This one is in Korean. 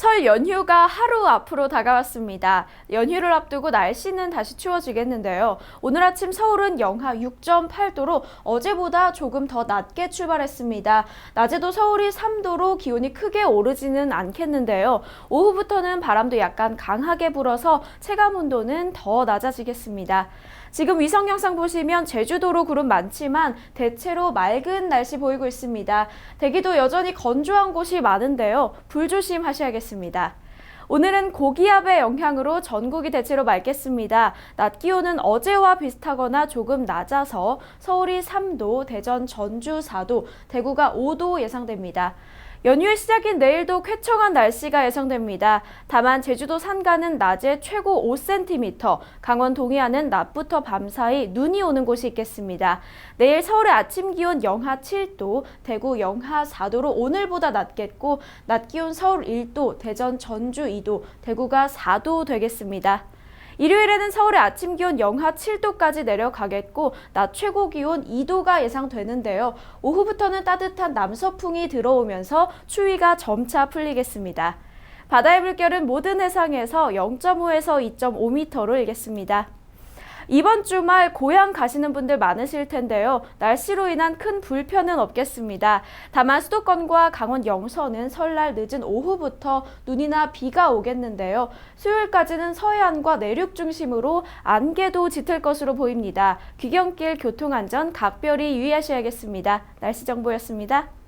설 연휴가 하루 앞으로 다가왔습니다. 연휴를 앞두고 날씨는 다시 추워지겠는데요. 오늘 아침 서울은 영하 6.8도로 어제보다 조금 더 낮게 출발했습니다. 낮에도 서울이 3도로 기온이 크게 오르지는 않겠는데요. 오후부터는 바람도 약간 강하게 불어서 체감 온도는 더 낮아지겠습니다. 지금 위성 영상 보시면 제주도로 구름 많지만 대체로 맑은 날씨 보이고 있습니다. 대기도 여전히 건조한 곳이 많은데요. 불조심하셔야겠습니다. 오늘은 고기압의 영향으로 전국이 대체로 맑겠습니다. 낮 기온은 어제와 비슷하거나 조금 낮아서 서울이 3도, 대전, 전주 4도, 대구가 5도 예상됩니다. 연휴의 시작인 내일도 쾌청한 날씨가 예상됩니다. 다만 제주도 산간은 낮에 최고 5cm, 강원 동해안은 낮부터 밤 사이 눈이 오는 곳이 있겠습니다. 내일 서울의 아침 기온 영하 7도, 대구 영하 4도로 오늘보다 낮겠고 낮 기온 서울 1도, 대전 전주 2도, 대구가 4도 되겠습니다. 일요일에는 서울의 아침 기온 영하 7도까지 내려가겠고 낮 최고 기온 2도가 예상되는데요. 오후부터는 따뜻한 남서풍이 들어오면서 추위가 점차 풀리겠습니다. 바다의 물결은 모든 해상에서 0.5에서 2.5m로 일겠습니다. 이번 주말 고향 가시는 분들 많으실 텐데요. 날씨로 인한 큰 불편은 없겠습니다. 다만 수도권과 강원 영서는 설날 늦은 오후부터 눈이나 비가 오겠는데요. 수요일까지는 서해안과 내륙 중심으로 안개도 짙을 것으로 보입니다. 귀경길 교통안전 각별히 유의하셔야겠습니다. 날씨 정보였습니다.